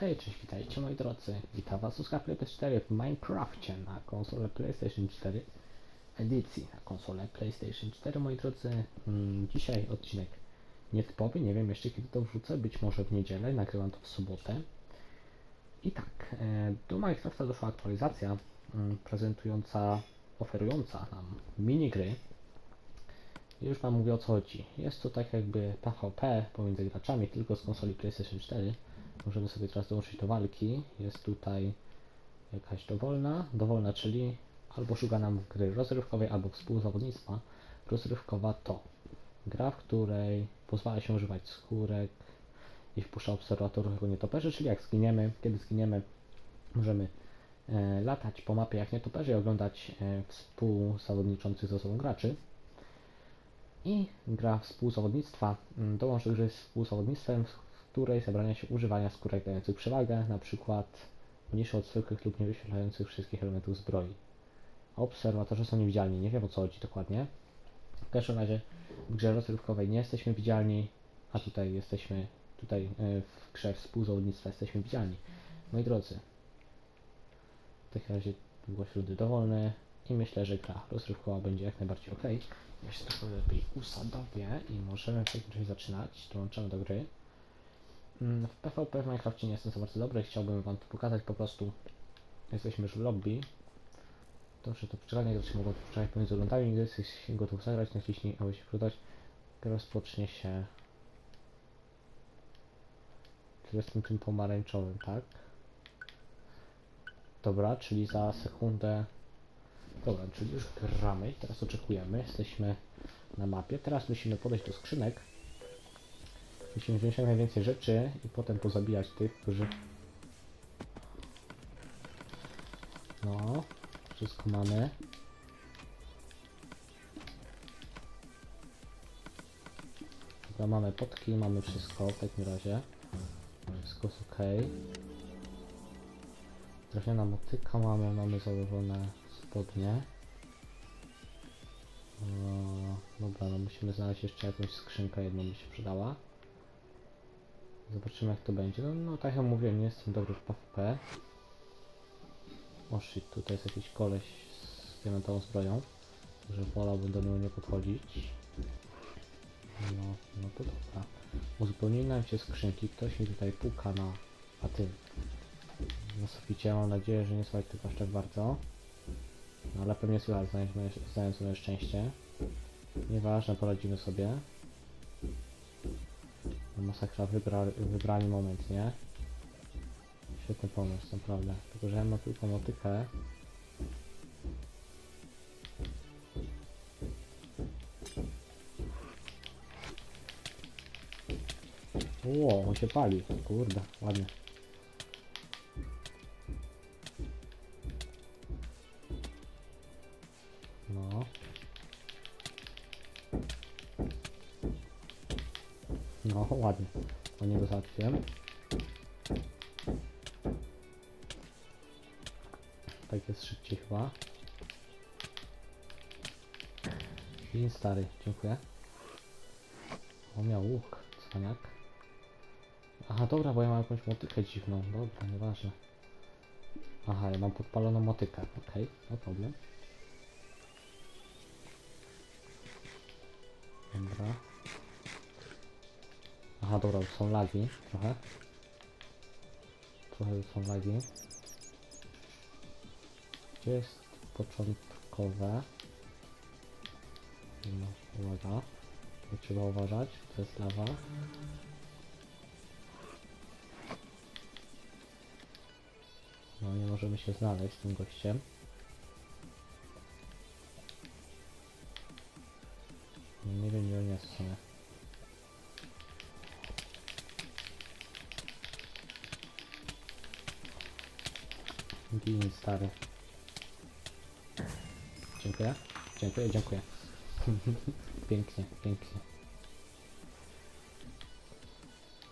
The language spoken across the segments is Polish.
Hej, cześć, witajcie moi drodzy. Witam was Oskar Play 4 w Minecrafcie na konsolę PlayStation 4 edycji na konsolę PlayStation 4 moi drodzy. Mm, dzisiaj odcinek nietypowy, nie wiem jeszcze kiedy to wrzucę, być może w niedzielę, nagrywam to w sobotę. I tak, e, do Minecrafta doszła aktualizacja mm, prezentująca, oferująca nam minigry. Już wam mówię o co chodzi. Jest to tak jakby PvP pomiędzy graczami tylko z konsoli PlayStation 4. Możemy sobie teraz dołączyć do walki. Jest tutaj jakaś dowolna. Dowolna, czyli albo szuka nam gry rozrywkowej, albo współzawodnictwa. Rozrywkowa to gra, w której pozwala się używać skórek i wpuszcza obserwatorów jako nietoperzy, czyli jak zginiemy, kiedy zginiemy, możemy e, latać po mapie jak nietoperzy i oglądać e, współzawodniczących ze sobą graczy. I gra współzawodnictwa mm, dołącz do gry z współzawodnictwem, której zabrania się używania skórek dających przewagę, przykład mniejsze od zwykłych lub nie wyświetlających wszystkich elementów zbroi. Obserwatorzy są niewidzialni, nie wiem o co chodzi dokładnie. W każdym razie w grze rozrywkowej nie jesteśmy widzialni, a tutaj jesteśmy, tutaj e, w grze współzawodnictwa jesteśmy widzialni. Moi drodzy, w takim razie głos rudy dowolny i myślę, że gra rozrywkowa będzie jak najbardziej ok. Ja się trochę lepiej usadowię i możemy w takim razie zaczynać. Dołączamy do gry. Mm, W PvP w Minecrafcie nie jestem za bardzo dobry, chciałbym wam to pokazać po prostu. Jesteśmy już w lobby. Dobrze, to przyczekanie gracze mogą poczekać pomiędzy rundami, gdy jesteś gotów zagrać, naciśnij, aby się przydać. Rozpocznie się... Czy jestem tym pomarańczowym, tak? Dobra, czyli za sekundę... Dobra, czyli już gramy, teraz oczekujemy, jesteśmy na mapie. Teraz musimy podejść do skrzynek. Musimy wziąć jak najwięcej rzeczy i potem pozabijać tych, którzy... No, wszystko mamy. Dobra, mamy potki, mamy wszystko w takim razie. Wszystko jest ok. Trafiona motyka mamy, mamy założone spodnie. Eee, Dobra, no musimy znaleźć jeszcze jakąś skrzynkę, jedną by się przydała. Zobaczymy jak to będzie. No, no tak jak mówiłem, nie jestem dobry w PvP. O shit, tutaj jest jakiś koleś z diamentową zbroją. Że wolałbym do niego nie podchodzić. No, no to dobra. Uzupełnili nam się skrzynki. Ktoś mi tutaj puka na... A ty. Na suficie. Mam nadzieję, że nie słychać tego aż tak bardzo. No ale pewnie słychać, znając moje, znając moje szczęście. Nieważne, poradzimy sobie. Masakra wybra, wybrali moment, nie? Świetny pomysł, naprawdę. Tylko, że ja mam tylko motykę. Ło, on się pali. Kurde, ładnie. O niego załatwiłem. Tak jest szybciej chyba. I stary, dziękuję. O, miał łuk, cwaniak. Aha, dobra, bo ja mam jakąś motykę dziwną. Dobra, nieważne. Aha, ja mam podpaloną motykę. Okej, no problem. Dobra. Aha, dobra, są lagi trochę. Trochę są lagi. Gdzie jest początkowe? No, uwaga. Tu trzeba uważać, to jest lawa. No, nie możemy się znaleźć z tym gościem. Dziękuję. Dziękuję, dziękuję. pięknie, pięknie.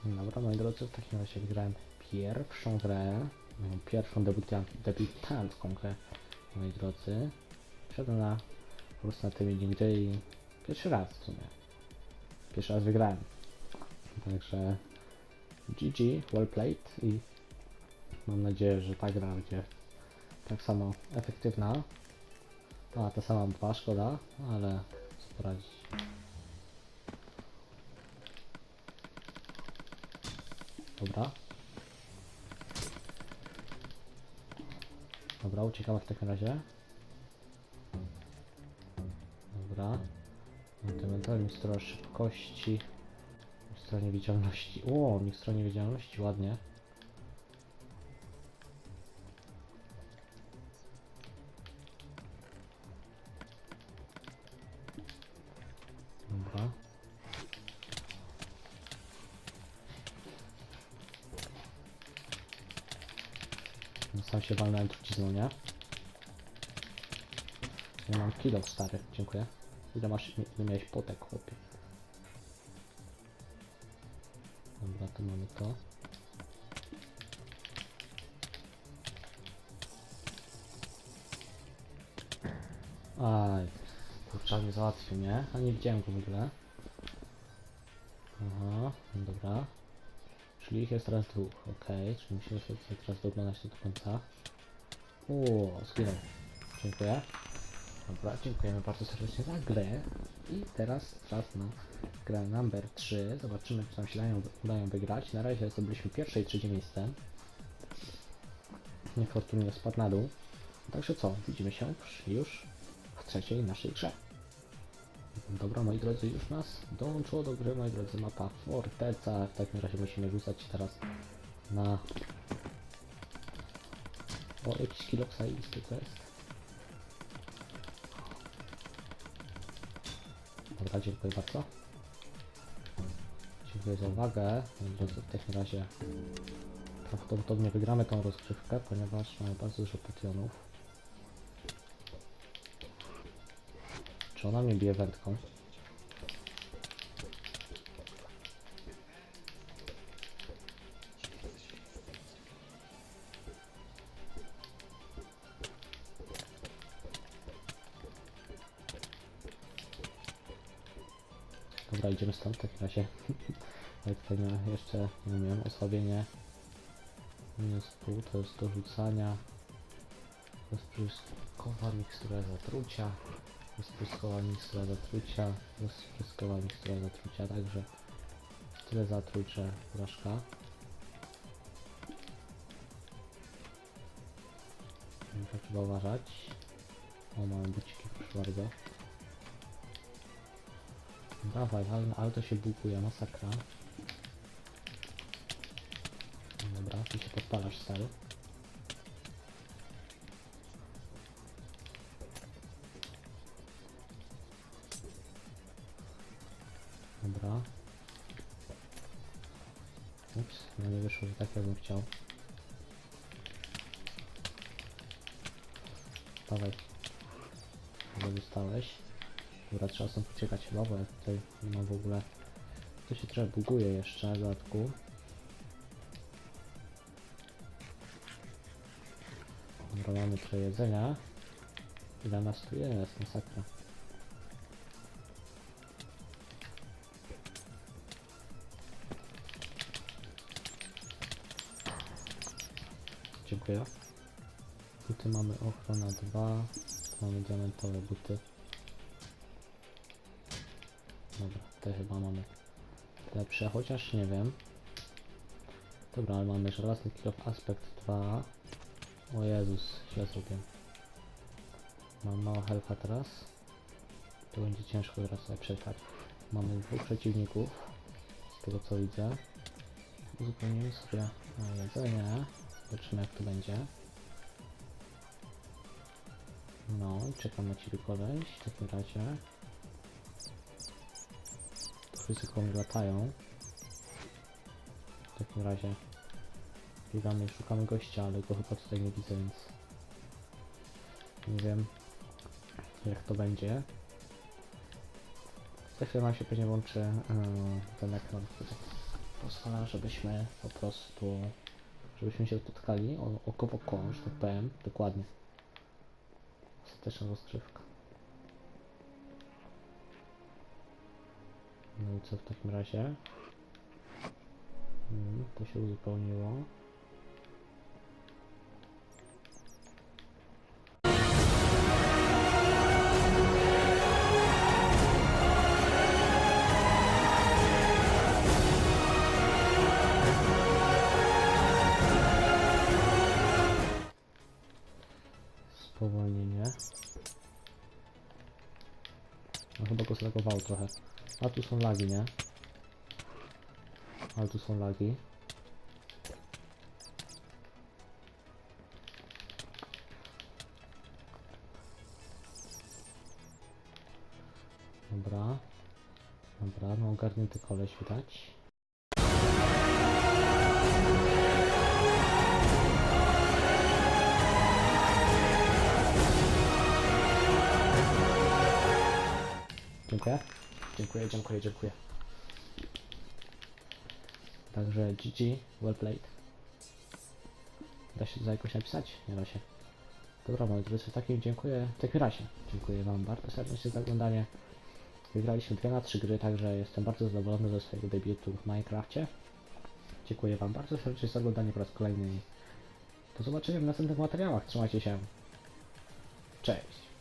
Dobra, moi drodzy, w takim razie wygrałem pierwszą grę, pierwszą debiutan- debiutancką grę, moi drodzy. Wszedłem na po prostu na tym nigdy i pierwszy raz w sumie. Pierwszy raz wygrałem. Także GG, well played i Mam nadzieję, że ta gra będzie tak samo efektywna. A, ta sama mapa, szkoda, ale co poradzić. Dobra. Dobra, uciekamy w takim razie. Dobra. Ewentualnie mikstura szybkości. Mikstura niewidzialności. O, mikstura niewidzialności, ładnie. Sam się walnąłem trucizną, nie? Ja mam kilo stary, dziękuję. Ile masz, ile miałeś potek, chłopie? Dobra, to mamy to. Aj, kurczak nie załatwił mnie, a nie widziałem go w ogóle. Aha, no dobra. Czyli ich jest teraz dwóch, okej, czyli musimy sobie teraz doglądać do końca. O, zginął. Dziękuję. Dobra, dziękujemy bardzo serdecznie za grę. I teraz czas na grę number 3. Zobaczymy, czy nam się dają, udają wygrać. Na razie zdobyliśmy pierwsze i trzecie miejsce. Niefortunnie spadł na dół. Także co, widzimy się już w trzeciej naszej grze. Dobra, moi drodzy, już nas dołączyło do gry, moi drodzy, mapa Forteca. W takim razie musimy rzucać teraz na... O, jakiś kilok zajebisty to jest. Dobra, dziękuję bardzo. Dziękuję za uwagę. W takim razie prawdopodobnie wygramy tą rozgrzewkę, ponieważ mamy bardzo dużo potionów. Czy ona mnie bije wędką? Dobra, idziemy stąd w takim razie. Ale tutaj miałem jeszcze, nie wiem, osłabienie. Minus pół to jest do rzucania. Rozpryskowa mikstura zatrucia. Rozpryskowa mikstura zatrucia. Rozpryskowa mikstura zatrucia, także tyle zatrucze porażka. Muszę trzeba uważać. O, mamy buciki, proszę bardzo. Dawaj, ale, ale to się bukuje, masakra. Dobra, ty się podpalasz, stary. Ups, no nie wyszło, że tak jakbym chciał. Dawaj. Ile dostałeś? Dobra, trzeba stąd uciekać chyba, bo ja tutaj nie mam w ogóle... To się trochę buguje jeszcze w dodatku. Dobra, mamy trochę jedzenia. Ile nas tu jest? Masakra. Dziękuję. Buty mamy ochrona 2. Tu mamy diamentowe buty. Dobra, te chyba mamy lepsze, chociaż nie wiem. Dobra, ale mamy żelazny kilof aspekt 2. O Jezus, źle zrobię. Mam mało helfa teraz. To będzie ciężko teraz sobie przetrwać. Mamy dwóch przeciwników, z tego co widzę. Uzupełnimy sobie jedzenie. Zobaczymy jak to będzie. No czekam na ciebie koleś w takim razie. Ryzyko mi latają. W takim razie biegamy szukamy gościa, ale go chyba tutaj nie widzę, więc nie wiem jak to będzie. Za chwilę nam się pewnie włączy yy, ten ekran, który pozwala, żebyśmy po prostu żebyśmy się spotkali oko w oko, tak powiem, dokładnie. Ostateczna rozgrzewka. No i co w takim razie? Mm, to się uzupełniło. Zlagowało trochę. A tu są lagi, nie? Ale tu są lagi. Dobra. Dobra, no ogarnięty koleś widać. Dziękuję. Dziękuję, dziękuję, dziękuję. Także GG, well played. Da się to jakoś napisać? Nie da się. Dobra, moi drodzy, w takim dziękuję, w takim razie dziękuję Wam bardzo serdecznie za oglądanie. Wygraliśmy 2 na 3 gry, także jestem bardzo zadowolony ze swojego debiutu w Minecrafcie. Dziękuję Wam bardzo serdecznie za oglądanie po raz kolejny do zobaczenia w następnych materiałach. Trzymajcie się. Cześć.